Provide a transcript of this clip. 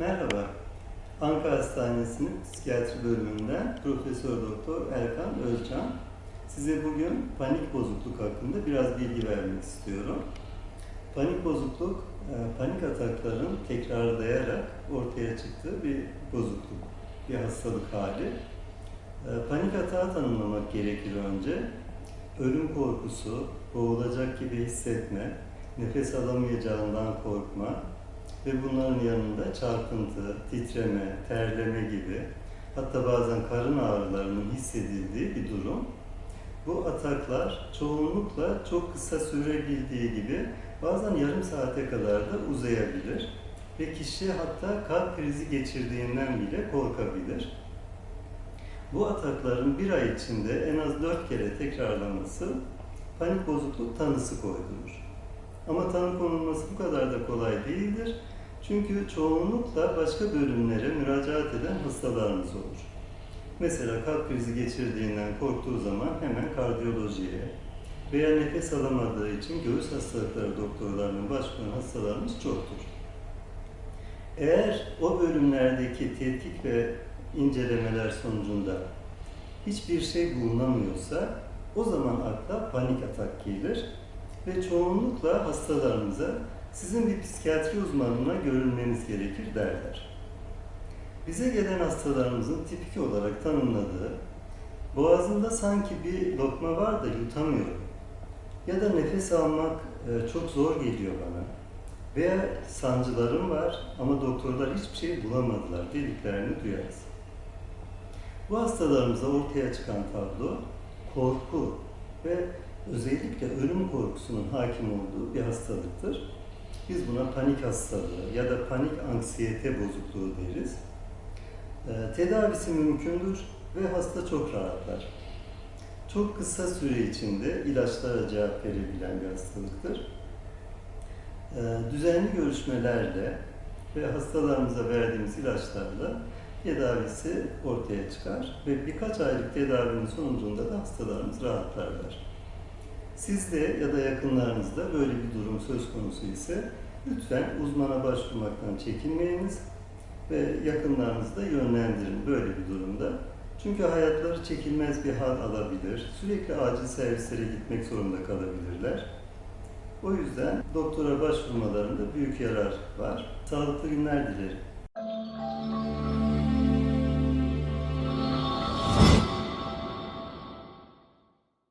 Merhaba. Ankara Hastanesi'nin psikiyatri bölümünden Profesör Doktor Erkan Özcan. Size bugün panik bozukluk hakkında biraz bilgi vermek istiyorum. Panik bozukluk, e, panik atakların tekrarlayarak ortaya çıktığı bir bozukluk, bir hastalık hali. E, Panik atağı tanımlamak gerekir önce. Ölüm korkusu, boğulacak gibi hissetme, nefes alamayacağından korkma, ve bunların yanında çarpıntı, titreme, terleme gibi hatta bazen karın ağrılarının hissedildiği bir durum. Bu ataklar çoğunlukla çok kısa sürebildiği gibi bazen yarım saate kadar da uzayabilir ve kişi hatta kalp krizi geçirdiğinden bile korkabilir. Bu atakların bir ay içinde en az dört kere tekrarlanması panik bozukluk tanısı koydurur. Ama tanı konulması bu kadar da kolay değildir. Çünkü çoğunlukla başka bölümlere müracaat eden hastalarımız olur. Mesela kalp krizi geçirdiğinden korktuğu zaman hemen kardiyolojiye veya nefes alamadığı için göğüs hastalıkları doktorlarının başvuran hastalarımız çoktur. Eğer o bölümlerdeki tetkik ve incelemeler sonucunda hiçbir şey bulunamıyorsa o zaman akla panik atak gelir ve çoğunlukla hastalarımıza sizin bir psikiyatri uzmanına görülmeniz gerekir derler. Bize gelen hastalarımızın tipik olarak tanımladığı boğazında sanki bir lokma var da yutamıyorum ya da nefes almak e, çok zor geliyor bana veya sancılarım var ama doktorlar hiçbir şey bulamadılar dediklerini duyarız. Bu hastalarımıza ortaya çıkan tablo korku ve özellikle ölüm korkusunun hakim olduğu bir hastalıktır. Biz buna panik hastalığı ya da panik anksiyete bozukluğu deriz. Ee, tedavisi mümkündür ve hasta çok rahatlar. Çok kısa süre içinde ilaçlara cevap verebilen bir hastalıktır. Ee, düzenli görüşmelerle ve hastalarımıza verdiğimiz ilaçlarla tedavisi ortaya çıkar ve birkaç aylık tedavinin sonucunda da hastalarımız rahatlarlar. Sizde ya da yakınlarınızda böyle bir durum söz konusu ise lütfen uzmana başvurmaktan çekinmeyiniz ve yakınlarınızı da yönlendirin böyle bir durumda. Çünkü hayatları çekilmez bir hal alabilir, sürekli acil servislere gitmek zorunda kalabilirler. O yüzden doktora başvurmalarında büyük yarar var. Sağlıklı günler dilerim.